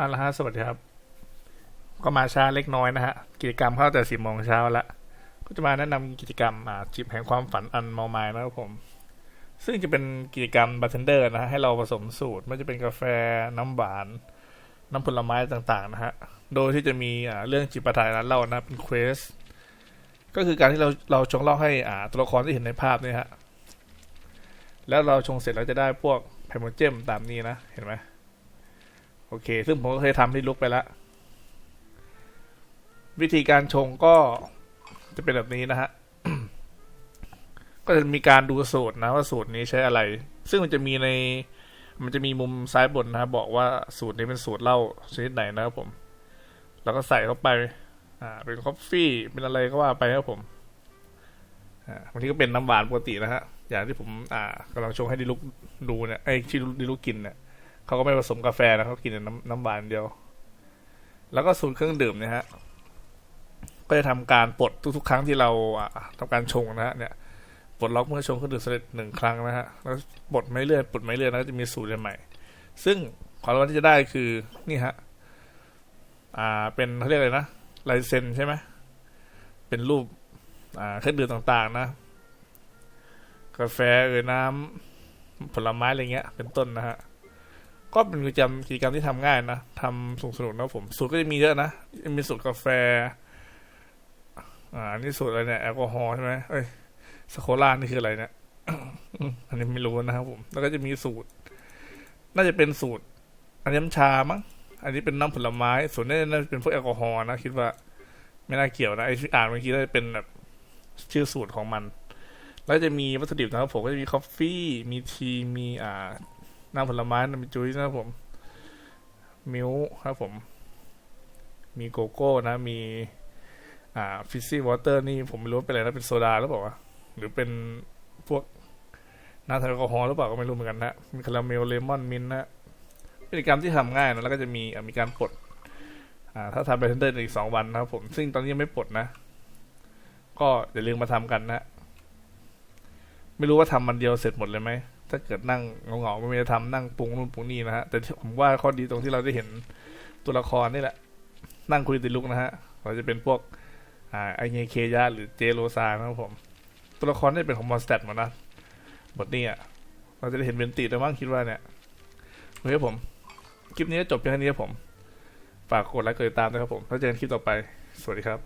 เอาละฮะสวัสดีครับ ก็มาช้าเล็กน้อยนะฮะ กิจกรรมเข้าแต่สิบโมงเช้าละก็จะมาแนะนำกิจกรรมอ่าจิบแห่งความฝันอันเมามายนะครับผม ซึ่งจะเป็นกิจกรรมบาร์เทนเดอร์นะฮะให้เราผสมสูตรไม่ว่าจะเป็นกาแฟน้ำหวาน น้ำผลไม้ต่างๆนะฮะ โดยที่จะมีอ่าเรื่องจิบประทายร้านเรานะเป็นเควสก็คือการที่เราเราชงเล่าให้อ่าตัวละครที่เห็นในภาพเนี่ยฮะแล้วเราชงเสร็จเราจะได้พวกไพโมเจมตามนี้นะเห็นไหม โอเค ซึ่งผมก็เคยทำที่ลุกไปแล้ว วิธีการชงก็จะเป็นแบบนี้นะฮะ ก็จะมีการดูสูตรนะว่าสูตรนี้ใช้อะไร ซึ่งมันจะมีใน มันจะมีมุมซ้ายบนนะบบอกว่าสูตรนี้เป็นสูตรเหล้าชนิดไหนนะครับผม แล้วก็ใส่เข้าไป อ่า เป็นคอฟฟี่เป็นอะไรก็ว่าไปครับผม อ่าบางทีก็เป็นน้ำหวานปกตินะฮะ อย่างที่ผม อ่ากำลังชงให้ดิลุกดูเนี่ย ไอ้ที่ดิลุกกินเนี่ย เขาก็ไม่ผสมกาแฟนะเขากินแต่น้ำน้ำหวานเดียว แล้วก็สูตรเครื่องดื่มเนี่ยฮะ ก็จะทำการปลดทุกๆ ครั้งที่เราอ่าการชงนะฮะเนี่ยปลดล็อกเมื่อชงเครื่องดื่มเสร็จหนึ่งครั้งนะฮะแล้วปลดไม่เรื่อยปลดไม่เรื่อยแล้วจะมีสูตรใหม่ ซึ่งความรู้ที่จะได้คือนี่ฮะอ่าเป็นเขาเรียกอะไรนะลายเซ็นใช่ไหมเป็นรูปอ่าเครื่องดื่มต่างๆนะ กาแฟเอยน้ำผลไม้อะไรเงี้ย เป็นต้นนะฮะ ก็เป็นกิจกรรมกิจกรรมที่ทำง่ายนะทำสนุกสนุกนะผม สูตรก็จะมีเยอะนะมีสูตรกาแฟ อ่านี่สูตรอะไรเนี่ยแอลกอฮอล์ใช่ไหมเอ้ยสโคล่านี่คืออะไรเนี่ยอันนี้ไม่รู้นะครับผม แล้วก็จะมีสูตร น่าจะเป็นสูตร อันนี้น้ำชามั้งอันนี้เป็นน้ำผลไม้ ส่วนนี้น่าจะเป็นพวกแอลกอฮอล์นะคิดว่า ไม่น่าเกี่ยวนะไอที่อ่านเมื่อกี้น่าจะเป็นแบบชื่อสูตรของมัน แล้วจะมีวัตถุดิบนะครับผมก็จะมีกาแฟมีทีมีอ่า น้ำผลไม้น้ำมิจุยนะครับผม มิลค์ครับผม มีโกโก้นะ มี อ่าฟิซซี่วอเตอร์นี่ผมไม่รู้เป็นอะไรนะเป็นโซดาหรือเปล่าวะหรือเป็นพวกน้ำแอลกอฮอล์หรือเปล่าก็ไม่รู้เหมือนกันนะมีคาราเมลเลมอนมินนะพฤติกรรมที่ทำง่ายนะแล้วก็จะมีมีการปลดอ่าถ้าทำไปเทนเดอร์อีกสองวันนะครับผม ซึ่งตอนนี้ยังไม่ปลดนะ ก็อย่าลืมมาทำกันนะ ไม่รู้ว่าทำมันเดียวเสร็จหมดเลยไหม ถ้าเกิดนั่งเหงาๆไม่มีอะไรทำนั่งปรุงนู่นปรุงนี่นะฮะแต่ผมว่าข้อดีตรงที่เราได้เห็นตัวละครนี่แหละ นั่งคุยติดลุกนะฮะเราจะเป็นพวกอ่าไอเงเคยะหรือเจโรซานะครับผม ตัวละครนี่เป็นของมอนสเตดหมดนะบทนี้อะเราจะได้เห็นเบนติด้วยมั้งคิดว่าเนี่ยโอเคผม คลิปนี้จบเพียงเท่านี้ครับผม ฝากกดไลค์กดติดตามด้วยครับผม แล้วเจอกันคลิปต่อไป สวัสดีครับ